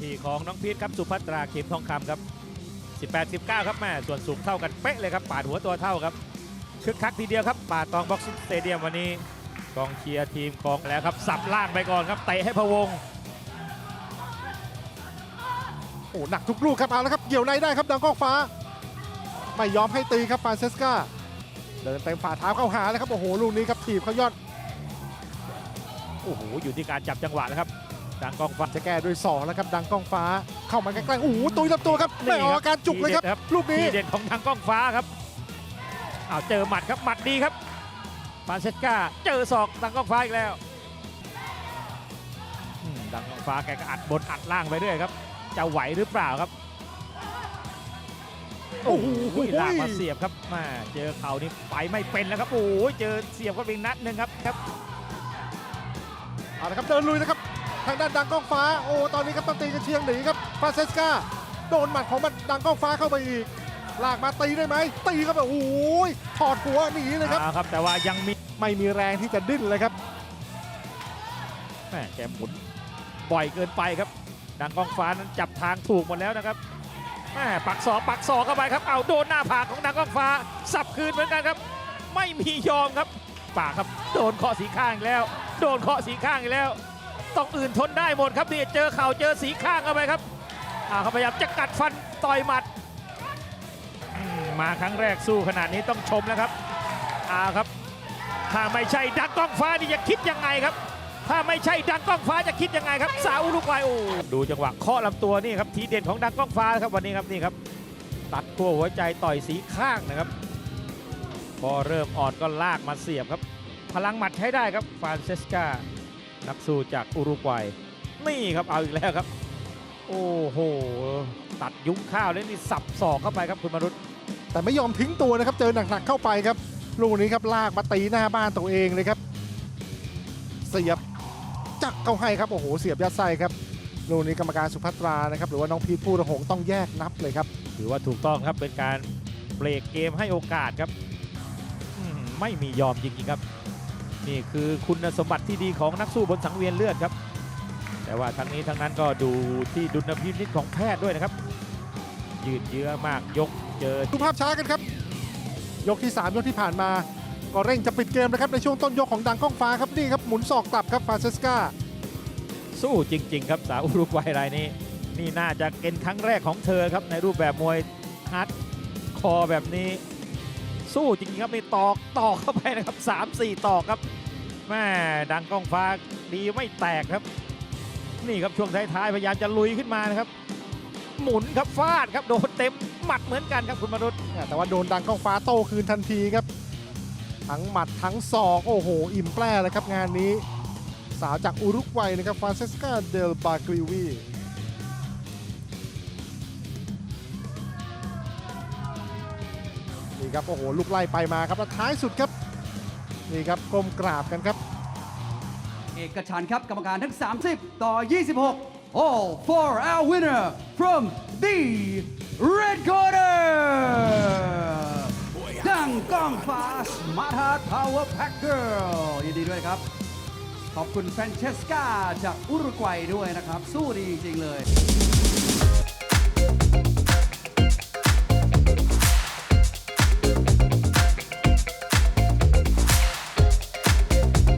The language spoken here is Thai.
ที่ของน้องพีทครับสุภัตราเข็มทองคำครับ 18 19 ครับแม่ส่วนสูงเท่ากันเป๊ะเลยครับปาดหัวตัวเท่าครับคึกคักทีเดียวครับป่าตองบ็อกซิ่งสเตเดียมวันนี้กองเชียร์ทีมของแล้วครับสับล่างไปก่อนครับเตะให้พะวงโอ้หนักทุกลูกครับเอาแล้วครับเกี่ยวในได้ครับดังกล้องฟ้า ไม่ยอมให้ตีครับฟรานเซสกาเดินเต็มฝ่าเท้าเข้าหาแล้วครับโอ้โหลูกนี้ครับถีบเขายอดโอ้โหอยู่ที่การจับจังหวะนะครับ ดังกองฟ้าจะแก้ด้วยศอกแล้วครับดังกล้องฟ้าเข้ามาใกล้ๆโอ้โหตุยลำตัวครับไม่ออกอาการจุกเลยครับทีด็ดลูกนี้ทีเด็ดของทางกล้องฟ้าครับอ้าวเจอหมัดครับหมัดดีครับฟรานเซสกาเจอศอกดังกล้องฟ้าอีกแล้วอืมดังกล้องฟ้าแกก็อัดบนอัดล่างไปเรื่อยครับจะไหวหรือเปล่าครับโอ้โหลากมาเสียบครับมาเจอเข่านี่ไปไม่เป็นแล้วครับโอ้โหเจอเสียบก็เป็นนัดหนึ่งครับครับเอาละครับเดินลุยนะครับ ทางด้านดังกล้องฟ้าโอ้ตอนนี้ครับต้องตีกันเชียงหนีครับฟาเซสกาโดนหมัดของมันดังกล้องฟ้าเข้าไปอีกลากมาตีได้ไหมตีครับแบบโอ้โหถอดหัวหนีเลยครับครับ แต่ว่ายังมีไม่มีแรงที่จะดิ้นเลยครับแม่แกหมุนบ่อยเกินไปครับ ดังกองฟ้านั้นจับทางถูกหมดแล้วนะครับแม่ปักศอกปักศอกเข้าไปครับเอาโดนหน้าผากของดังกองฟ้า สับคืนเหมือนกันครับ ไม่มียอมครับปากครับ โดนเคาะสีข้างแล้ว โดนเคาะสีข้างอีกแล้ว ต้องอื่นทนได้หมดครับนี่เจอเข่าเจอสีข้างเข้าไปครับอ่าเขาพยายามจะกัดฟันต่อยหมัดอืมมาครั้งแรกสู้ขนาดนี้ต้องชมแล้วครับอ่าครับ ถ้าไม่ใช่ดังกล้องฟ้านี่จะคิดยังไงครับ ถ้าไม่ใช่ดังกล้องฟ้าจะคิดยังไงครับ สาวอุรุกวัยโอดูจังหวะเคาะลำตัวนี่ครับทีเด่นของดังกล้องฟ้าครับวันนี้ครับนี่ครับ ตัดขั้วหัวใจต่อยสีข้างนะครับ พอเริ่มอ่อนก็ลากมาเสียบครับ พลังหมัดใช้ได้ครับฟรานเซสกา นักสู้จากอุรุกวัย นี่ครับเอาอีกแล้วครับ โอ้โห ตัดยุ้งข้าวแล้วนี่สับศอกเข้าไปครับคุณมรุตแต่ไม่ยอมทิ้งตัวนะครับ เจอหนักๆเข้าไปครับ ลูกนี้ครับลากมาตีหน้าบ้านตัวเองเลยครับ เสียบจักเข้าให้ครับ โอ้โห เสียบยัดไส้ครับลูกนี้กรรมการสุภัตรานะครับ หรือว่าน้องพีทพูดหงส์ต้องแยกนับเลยครับ ถือว่าถูกต้องครับเป็นการเบรกเกมให้โอกาสครับอืมไม่มียอมจริงๆครับ นี่คือคุณสมบัติที่ดีของนักสู้บนสังเวียนเลือดครับ แต่ว่าทั้งนี้ทั้งนั้นก็ดูที่ดุลพินิจของแพทย์ด้วยนะครับ ยืดเยื้อมากยกเจอ ดูภาพช้ากันครับ ยกที่ 3 ยกที่ผ่านมา ก็เร่งจะปิดเกมนะครับในช่วงต้นยกของดังกล้องฟ้าครับนี่ครับหมุนศอกกลับครับฟรานเซสกาสู้จริง ๆ ครับสาวอุรุกวัยรายนี้ นี่น่าจะเป็นครั้งแรกของเธอครับในรูปแบบมวยฮาร์ดคอร์แบบนี้ สู้จริงๆครับนี่ตอกตอกเข้าไปนะครับ3 4 ตอกครับแม่ดังกล้องฟ้าดีไม่แตกครับ นี่ครับช่วงท้ายๆพยายามจะลุยขึ้นมานะครับ หมุนครับฟาดครับโดนเต็มหมัดเหมือนกันครับคุณมรุษแต่ว่าโดนดังกล้องฟ้าโต้คืนทันทีครับ ทั้งหมัดทั้งศอกโอ้โห อิ่มแปร่เลยครับงานนี้ สาวจากอุรุกวัยนะครับฟรานเซสกาเดลบากริวี ครับโอ้โหลูกไล่ไปมาครับแล้วท้ายสุดครับนี่ครับก้มกราบกันครับ เอกฉันท์ครับกรรมการทั้ง 30 ต่อ 26 all for our winner from the red corner ดังก้องฟ้า Smart Heart Power Pack Girl ยินดีด้วยครับ ขอบคุณแฟรนเชสกาจากอุรุกวัยด้วยนะครับ สู้ดีจริง ๆ เลย